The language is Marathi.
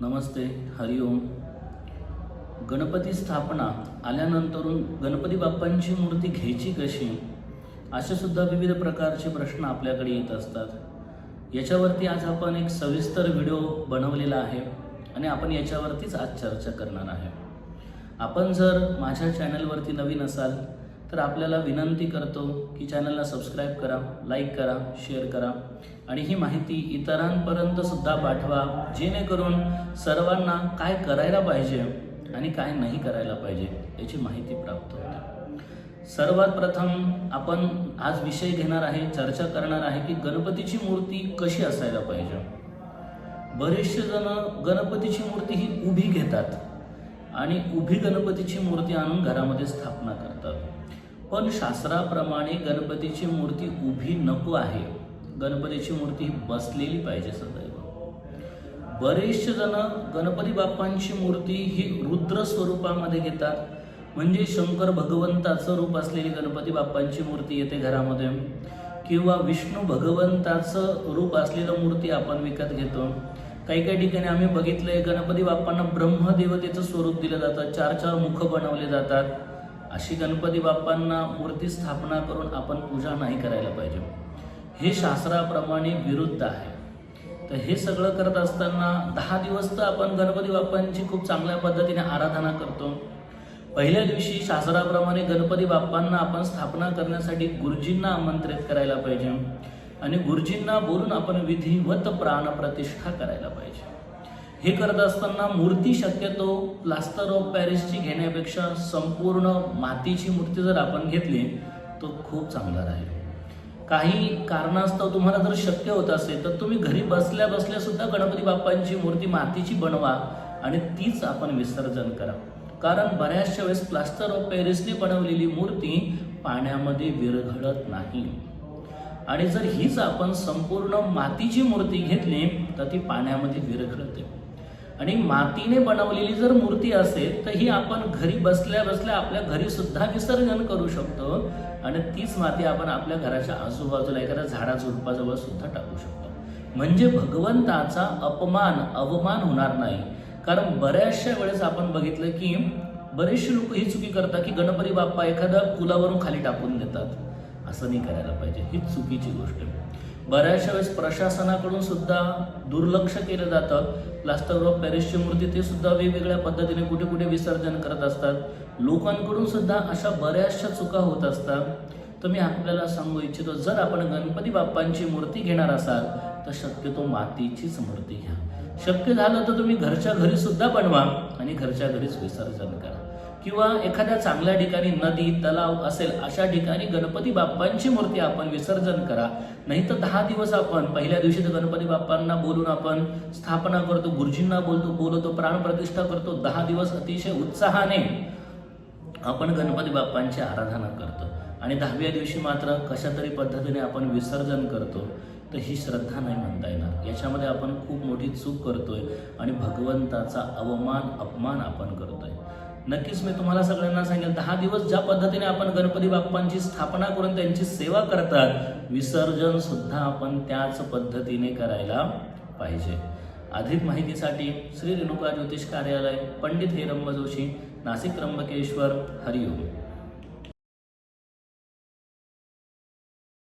नमस्ते हरिओम गणपती स्थापना आल्यानंतरून गणपती बाप्पांची मूर्ती घ्यायची कशी? असे सुद्धा विविध प्रकारचे प्रश्न आपल्याकडे येत असतात. याच्यावरती आज आपण एक सविस्तर व्हिडिओ बनवलेला आहे आणि आपण याच्यावरतीच आज चर्चा करणार आहे. आपण जर माझ्या चॅनलवरती नवीन असाल तर आपल्याला विनंती करतो की चॅनलला सबस्क्राईब करा लाईक करा शेअर करा. आणि ही माहिती इतरांपर्यंत सुद्धा पाठवा जेणेकरून सर्वांना काय करायला पाहिजे आणि काय नाही करायला पाहिजे याची माहिती प्राप्त होते. सर्वात प्रथम आपण आज विषय घेणार आहे चर्चा करणार आहे की गणपतीची मूर्ती कशी असायला पाहिजे. बरेचसे जण गणपतीची मूर्ती ही उभी घेतात. आणि उभी गणपतीची मूर्ती आणून घरामध्ये स्थापना करतात. पण शास्त्राप्रमाणे गणपतीची मूर्ती उभी नको आहे. गणपतीची मूर्ती ही बसलेली पाहिजे सदैव. बरेचसे जण गणपती बाप्पांची मूर्ती ही रुद्र स्वरूपामध्ये घेतात. म्हणजे शंकर भगवंताचं रूप असलेली गणपती बाप्पांची मूर्ती येते घरामध्ये. किंवा विष्णू भगवंताचं रूप असलेलं मूर्ती आपण विकत घेतो. काही काही ठिकाणी आम्ही बघितलंय गणपती बाप्पांना ब्रह्मदेवतेचं स्वरूप दिलं जातं चार चार मुख बनवले जातात. अशी गणपती बाप्पांना मूर्ती स्थापना करून आपण पूजा नाही करायला पाहिजे. हे शास्त्राप्रमाणे विरुद्ध आहे. तर हे सगळं करत असताना दहा दिवस तर आपण गणपती बाप्पांची खूप चांगल्या पद्धतीने आराधना करतो. पहिल्या दिवशी शास्त्राप्रमाणे गणपती बाप्पांना आपण स्थापना करण्यासाठी गुरुजींना आमंत्रित करायला पाहिजे. आणि गुरुजींना बोलून आपण विधिवत प्राणप्रतिष्ठा करायला पाहिजे. हे करत असताना मूर्ती शक्यतो प्लास्टर ऑफ पॅरिसची घेण्यापेक्षा संपूर्ण मातीची मूर्ती जर आपण घेतली तर खूप चांगला राहील. काही कारणास्तव तुम्हाला जर शक्य होत असेल तर तुम्ही घरी बसल्या बसल्या सुद्धा गणपती बाप्पांची मूर्ती मातीची बनवा आणि तीच आपण विसर्जन करा. कारण बऱ्याचशा वेळेस प्लास्टर ऑफ पॅरिसने बनवलेली मूर्ती पाण्यामध्ये विरघळत नाही. आणि जर हीच आपण संपूर्ण मातीची मूर्ती घेतली तर ती पाण्यामध्ये विरघळते. आणि मातीने बनवलेली जर मूर्ती असेल तर ही आपण घरी बसल्या बसल्या आपल्या घरी सुद्धा विसर्जन करू शकतो. आणि तीच माती आपण आपल्या घराच्या आजूबाजूला एखाद्या झाडा झुडपाजवळ सुद्धा टाकू शकतो. म्हणजे भगवंताचा अपमान अवमान होणार नाही. कारण बऱ्याचशा वेळेस आपण बघितलं की बरेचसे लोक ही चुकी करतात की गणपती बाप्पा एखाद्या पुलावरून खाली टाकून देतात. असं नाही करायला पाहिजे. ही चुकीची गोष्ट आहे. बऱ्याचशा वेळेस प्रशासनाकडून सुद्धा दुर्लक्ष केलं जातं. प्लास्टर ऑफ पॅरिसची मूर्ती ते सुद्धा वेगवेगळ्या पद्धतीने कुठे कुठे विसर्जन करत असतात. लोकांकडून सुद्धा अशा बऱ्याचशा चुका होत असतात. तर मी आपल्याला सांगू इच्छितो जर आपण गणपती बाप्पांची मूर्ती घेणार असाल तर शक्यतो मातीचीच मूर्ती घ्या. शक्य झालं तर तुम्ही घरच्या घरी सुद्धा बनवा आणि घरच्या घरीच विसर्जन करा. किंवा एखाद्या चांगल्या ठिकाणी नदी तलाव असेल अशा ठिकाणी गणपती बाप्पांची मूर्ती आपण विसर्जन करा. नाही तर दहा दिवस आपण पहिल्या दिवशी तर गणपती बाप्पांना बोलून आपण स्थापना करतो गुरुजींना बोलतो बोलवतो प्राणप्रतिष्ठा करतो दहा दिवस अतिशय उत्साहाने आपण गणपती बाप्पांची आराधना करतो. आणि दहाव्या दिवशी मात्र कशा तरी पद्धतीने आपण विसर्जन करतो तर ही श्रद्धा नाही म्हणता येणार. याच्यामध्ये आपण खूप मोठी चूक करतोय आणि भगवंताचा अवमान अपमान आपण करतोय. नक्कीच मी तुम्हाला सगळ्यांना सांगेल दहा दिवस ज्या पद्धतीने आपण गणपती बाप्पांची स्थापना करून त्यांची सेवा करतात विसर्जन सुद्धा आपण त्याच पद्धतीने करायला पाहिजे. अधिक माहितीसाठी श्री रेणुका ज्योतिष कार्यालय पंडित हेरंब जोशी नाशिक त्र्यंबकेश्वर हरिओम.